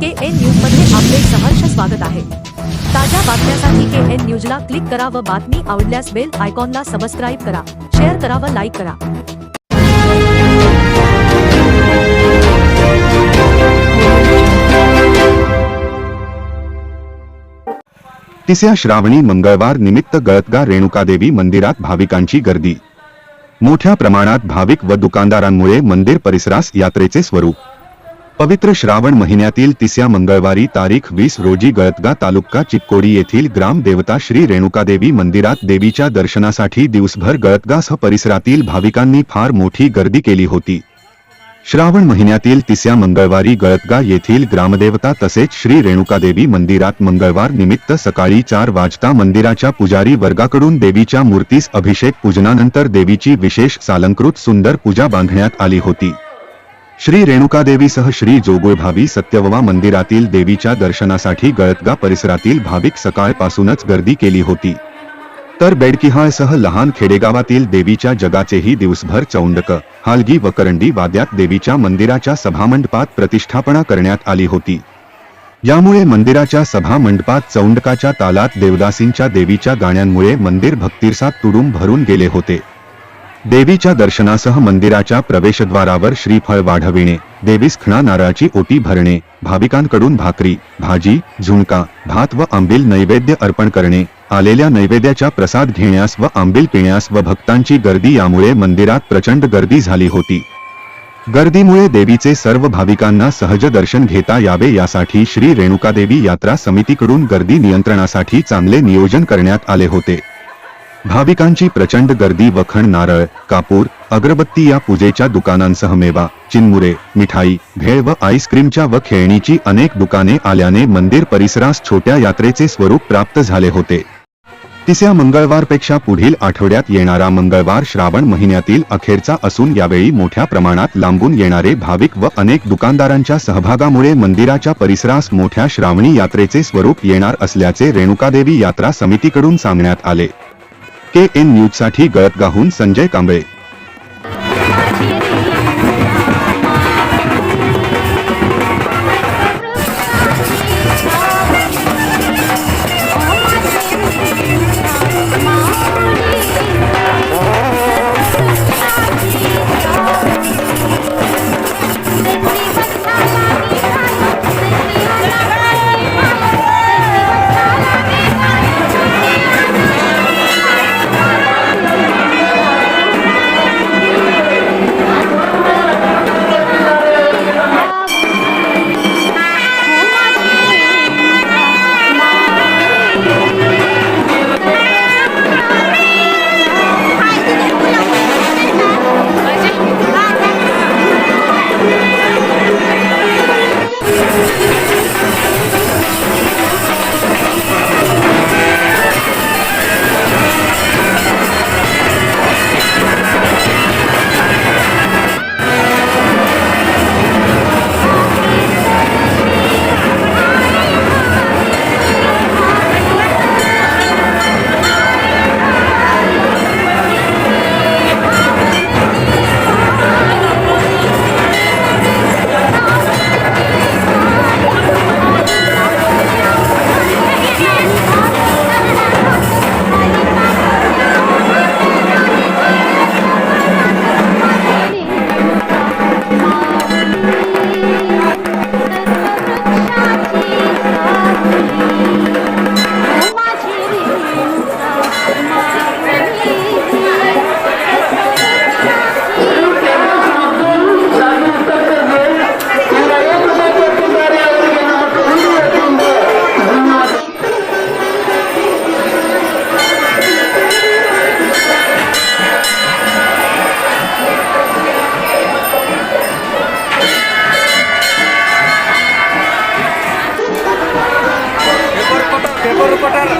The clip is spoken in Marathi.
के एन न्यूजमध्ये आपले सहर्ष स्वागत आहे. ताज्या बातम्यांसाठी के एन न्यूजला क्लिक करा व बातमी आवडल्यास बेल आयकॉनला सबस्क्राईब करा शेअर करा व लाईक करा. तिसऱ्या श्रावणी मंगळवार निमित्त गळतगा रेणुकादेवी मंदिरात भाविकांची गर्दी. मोठ्या प्रमाणात भाविक व दुकानदारांमुळे मंदिर परिसरास यात्रेचे स्वरूप. पवित्र श्रावण महिन्यातील तिसऱ्या मंगळवारी तारीख वीस रोजी गळतगा तालुका चिक्कोडी येथील ग्रामदेवता श्री रेणुकादेवी मंदिरात देवीच्या दर्शनासाठी दिवसभर गळतगासह परिसरातील भाविकांनी फार मोठी गर्दी केली होती. श्रावण महिन्यातील तिसऱ्या मंगळवारी गळतगा येथील ग्रामदेवता तसेच श्री रेणुकादेवी मंदिरात मंगळवार निमित्त सकाळी चार वाजता मंदिराच्या पुजारी वर्गाकडून देवीच्या मूर्तीस अभिषेक पूजनानंतर देवीची विशेष सालंकृत सुंदर पूजा बांधण्यात आली होती. श्री रेणुकादेवीसह श्री जोगुळभावी सत्यववा मंदिरातील देवीच्या दर्शनासाठी गळतगा परिसरातील भाविक सकाळपासूनच गर्दी केली होती. तर बेडकिहाळसह लहान खेडेगावातील देवीच्या जगाचेही दिवसभर चौंडक हालगी व करंडी वाद्यात देवीच्या मंदिराच्या सभामंडपात प्रतिष्ठापना करण्यात आली होती. यामुळे मंदिराच्या सभामंडपात चौंडकाच्या तालात देवदासींच्या देवीच्या गाण्यांमुळे मंदिर भक्तिरसात तुडून भरून गेले होते. देवीच्या दर्शनासह मंदिराच्या प्रवेशद्वारावर श्रीफळ वाढविणे देवीस खणा नारळाची ओटी भरणे भाविकांकडून भाकरी भाजी झुणका भात व आंबील नैवेद्य अर्पण करणे आलेल्या नैवेद्याचा प्रसाद घेण्यास व आंबील पिण्यास व भक्तांची गर्दी यामुळे मंदिरात प्रचंड गर्दी झाली होती. गर्दीमुळे देवीचे सर्व भाविकांना सहज दर्शन घेता यावे यासाठी श्री रेणुकादेवी यात्रा समितीकडून गर्दी नियंत्रणासाठी चांगले नियोजन करण्यात आले होते. भाविकांची प्रचंड गर्दी वखण नारळ कापूर अगरबत्ती या पूजेच्या दुकानांसह मेवा चिनमुरे मिठाई भेळ व आईस्क्रीमच्या व खेळणीची अनेक दुकाने आल्याने मंदिर परिसरास छोट्या यात्रेचे स्वरूप प्राप्त झाले होते. तिसऱ्या मंगळवारपेक्षा पुढील आठवड्यात येणारा मंगळवार श्रावण महिन्यातील अखेरचा असून यावेळी मोठ्या प्रमाणात लांबून येणारे भाविक व अनेक दुकानदारांच्या सहभागामुळे मंदिराच्या परिसरास मोठ्या श्रावणी यात्रेचे स्वरूप येणार असल्याचे रेणुकादेवी यात्रा समितीकडून सांगण्यात आले. के एन न्यूजसाठी गळतगाहून संजय कांबळे. গরু কটার